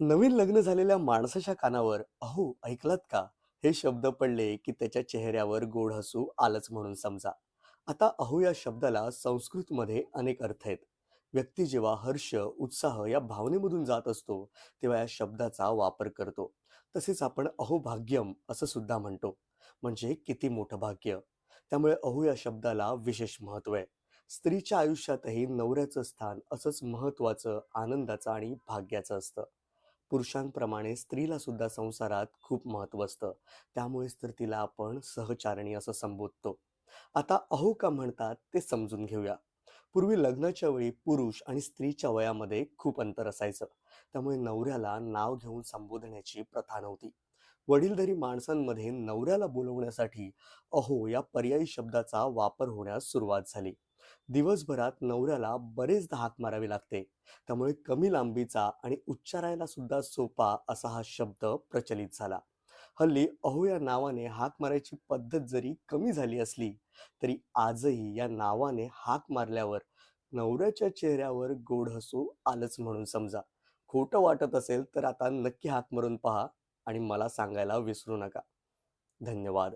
नवीन लग्न झालेल्या माणसाच्या कानावर "अहो, ऐकलात का?" हे शब्द पडले की त्याच्या चेहऱ्यावर गोड हसू आलंच म्हणून समजा. आता "अहो" या शब्दाला संस्कृतमध्ये अनेक अर्थ आहेत. व्यक्ती जेव्हा हर्ष, उत्साह या भावनेमधून जात असतो, तेव्हा या शब्दाचा वापर करतो. तसेच आपण अहो भाग्यम असं सुद्धा म्हणतो, म्हणजे किती मोठं भाग्य. त्यामुळे "अहो" या शब्दाला विशेष महत्त्व आहे. स्त्रीच्या आयुष्यातही नवऱ्याचं स्थान असंच महत्त्वाचं, आनंदाचं आणि भाग्याचं असतं. पुरुषांप्रमाणे स्त्रीला सुद्धा संसारात खूप महत्त्व असतं. त्यामुळेच तर तिला आपण सहचारिणी असं संबोधतो. आता अहो का म्हणतात ते समजून घेऊया. पूर्वी लग्नाच्या वेळी पुरुष आणि स्त्रीच्या वयामध्ये खूप अंतर असायचं. त्यामुळे नवऱ्याला नाव घेऊन संबोधण्याची प्रथा नव्हती. वडीलधारी माणसांमध्ये नवऱ्याला बोलवण्यासाठी अहो या पर्यायी शब्दाचा वापर होण्यास सुरुवात झाली. दिवसभरात नवऱ्याला बरेचदा हाक मारावी लागते. त्यामुळे कमी लांबीचा आणि उच्चारायला सुद्धा सोपा असा हा शब्द प्रचलित झाला. हल्ली अहो या नावाने हाक मारायची पद्धत जरी कमी झाली असली, तरी आजही या नावाने हाक मारल्यावर नवऱ्याच्या चेहऱ्यावर गोड हसू आलंच म्हणून समजा. खोटं वाटत असेल तर आता नक्की हाक मारून पहा आणि मला सांगायला विसरू नका. धन्यवाद.